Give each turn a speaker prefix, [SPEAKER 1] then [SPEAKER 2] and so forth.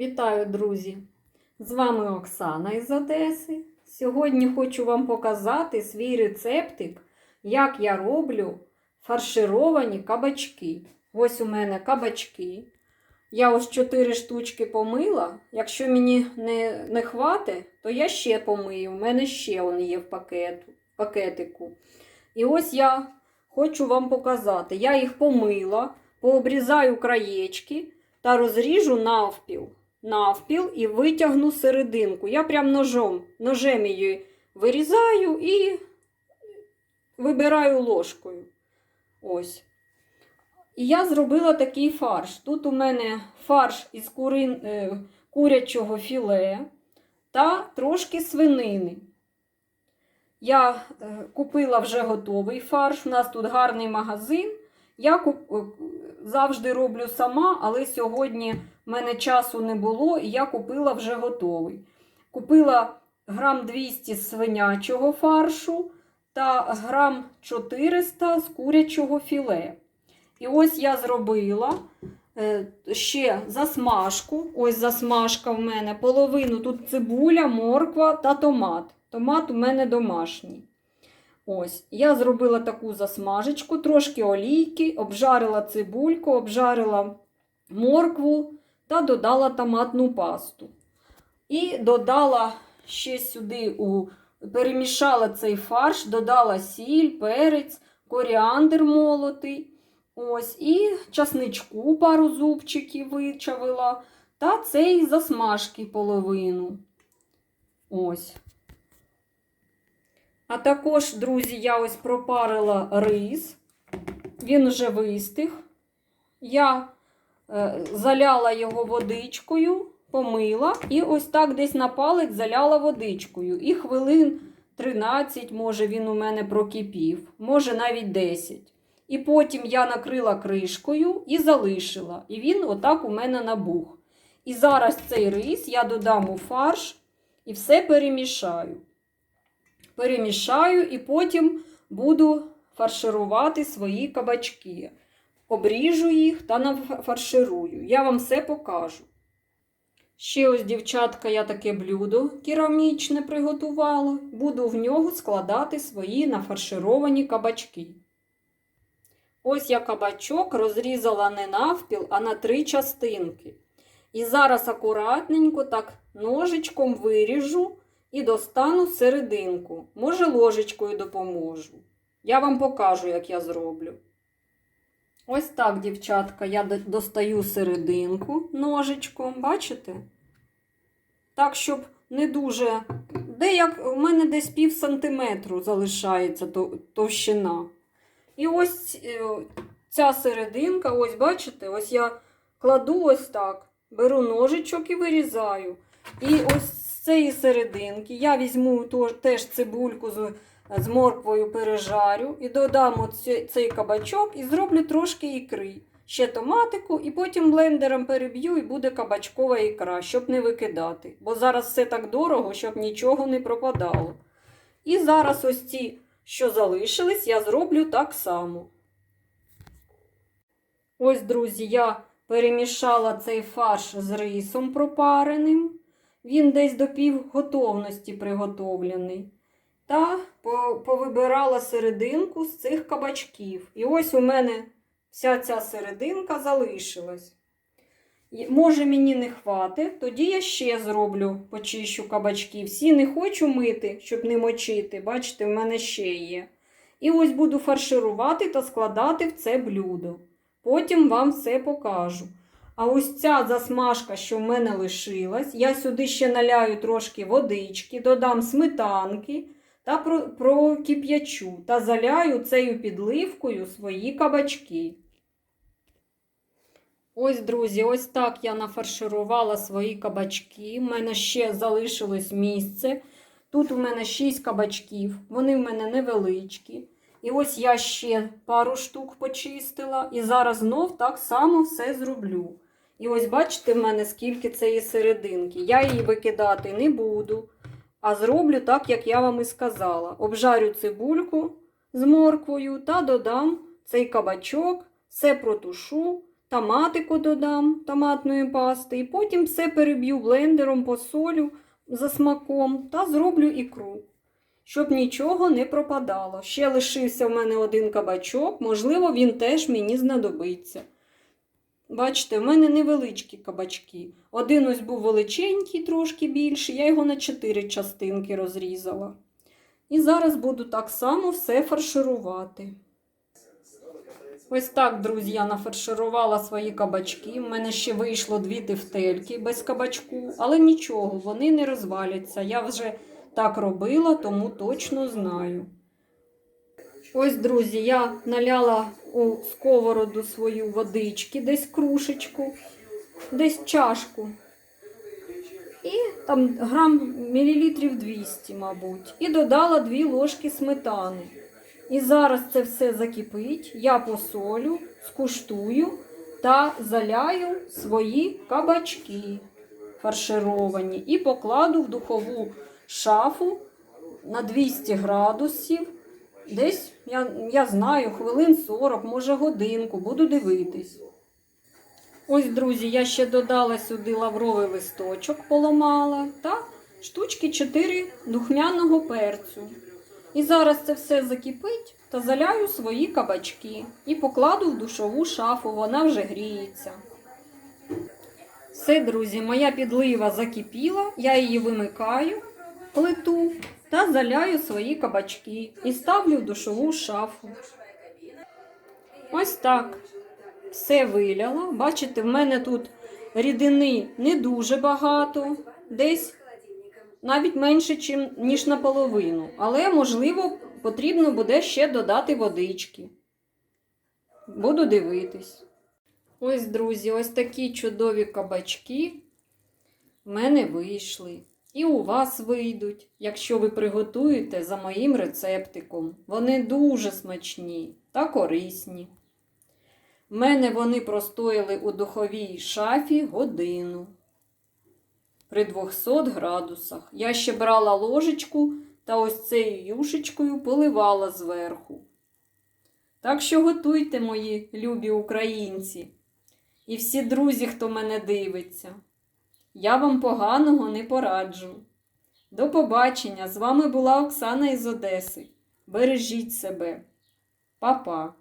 [SPEAKER 1] Вітаю, друзі! З вами Оксана із Одеси. Сьогодні хочу вам показати свій рецептик, як я роблю фаршировані кабачки. Ось у мене кабачки. Я ось 4 штучки помила. Якщо мені не, не хватить, то я ще помию. У мене ще вони є в пакету, пакетику. І ось я хочу вам показати. Я їх помила, пообрізаю краєчки та розріжу навпіл. Навпіл і витягну серединку. Я прям ножом, ножем її вирізаю і вибираю ложкою. Ось. І я зробила такий фарш. Тут у мене фарш із курин, е, курячого філе та трошки свинини. Я е, купила вже готовий фарш. У нас тут гарний магазин. Я куп... завжди роблю сама, але сьогодні в мене часу не було, і я купила вже готовий. Купила грам 200 свинячого фаршу та грам 400 з курячого філе. І ось я зробила е, ще засмажку. Ось засмажка в мене. Половину тут цибуля, морква та томат. Томат у мене домашній. Ось, я зробила таку засмажечку, трошки олійки, обжарила цибульку, обжарила моркву та додала томатну пасту. І додала ще сюди, у, перемішала цей фарш, додала сіль, перець, коріандр молотий. Ось, і часничку пару зубчиків вичавила, та цей засмажки половину. Ось. А також, друзі, я ось пропарила рис. Він вже вистиг. Я е, заляла його водичкою, помила і ось так десь на палець заляла водичкою. І хвилин 13, може, він у мене прокипів, може навіть 10. І потім я накрила кришкою і залишила. І він отак у мене набух. І зараз цей рис я додам у фарш і все перемішаю. Перемішаю і потім буду фарширувати свої кабачки. Обріжу їх та нафарширую. Я вам все покажу. Ще ось, дівчатка, я таке блюдо керамічне приготувала. Буду в нього складати свої нафаршировані кабачки. Ось я кабачок розрізала не навпіл, а на три частинки. І зараз акуратненько так ножичком виріжу і достану серединку. Може, ложечкою допоможу. Я вам покажу, як я зроблю. Ось так, дівчатка, я достаю серединку ножичком, бачите? Так, щоб не дуже. Де як у мене десь пів сантиметру залишається товщина. І ось е, ця серединка, ось бачите, ось я кладу ось так, беру ножичок і вирізаю. І ось з цієї серединки я візьму теж цибульку з, морквою пережарю і додам цей кабачок і зроблю трошки ікри. Ще томатику, і потім блендером переб'ю, і буде кабачкова ікра, щоб не викидати. Бо зараз все так дорого, щоб нічого не пропадало. І зараз ось ці що залишились, я зроблю так само. Ось, друзі, я перемішала цей фарш з рисом пропареним. Він десь до півготовності приготовлений. Та повибирала серединку з цих кабачків. І ось у мене вся ця серединка залишилась. Може, мені не хватить, тоді я ще зроблю почищу кабачки. Всі не хочу мити, щоб не мочити. Бачите, в мене ще є. І ось буду фарширувати та складати в це блюдо. Потім вам все покажу. А ось ця засмажка, що в мене лишилась, я сюди ще наляю трошки водички, додам сметанки та прокип'ячу та заляю цією підливкою свої кабачки. Ось, друзі, ось так я нафарширувала свої кабачки. У мене ще залишилось місце. Тут у мене 6 кабачків, вони в мене невеличкі. І ось я ще пару штук почистила. І зараз знов так само все зроблю. І ось бачите, в мене скільки цієї серединки. Я її викидати не буду. А зроблю так, як я вам і сказала. Обжарю цибульку з морквою та додам цей кабачок, все протушу томатику додам, томатної пасти, і потім все переб'ю блендером, посолю за смаком та зроблю ікру, щоб нічого не пропадало. Ще лишився в мене один кабачок, можливо, він теж мені знадобиться. Бачите, в мене невеличкі кабачки. Один ось був величенький, трошки більший, я його на чотири частинки розрізала. І зараз буду так само все фарширувати. Ось так, друзі, я нафарширувала свої кабачки. У мене ще вийшло дві тефтельки без кабачку, але нічого, вони не розваляться. Я вже так робила, тому точно знаю. Ось, друзі, я наляла у сковороду свою водички, десь крушечку, десь чашку. І там грам мілілітрів 200, мабуть. І додала 2 ложки сметани. І зараз це все закипить, я посолю, скуштую та заляю свої кабачки фаршировані і покладу в духову шафу на 200 градусів. Десь, я, я знаю, хвилин 40, може годинку, буду дивитись. Ось, друзі, я ще додала сюди лавровий листочок, поламала та штучки 4 духмяного перцю. І зараз це все закипить та заляю свої кабачки і покладу в душову шафу, вона вже гріється. Все, друзі, моя підлива закипіла, я її вимикаю, плиту та заляю свої кабачки і ставлю в душову шафу. Ось так. Все виляла. Бачите, в мене тут рідини не дуже багато, десь навіть менше, ніж наполовину. Але, можливо, потрібно буде ще додати водички. Буду дивитись. Ось, друзі, ось такі чудові кабачки в мене вийшли. І у вас вийдуть, якщо ви приготуєте за моїм рецептиком. Вони дуже смачні та корисні. В мене вони простояли у духовій шафі годину при 200 градусах. Я ще брала ложечку та ось цією юшечкою поливала зверху. Так що готуйте, мої любі українці, і всі друзі, хто мене дивиться. Я вам поганого не пораджу. До побачення! З вами була Оксана із Одеси. Бережіть себе. Па-па!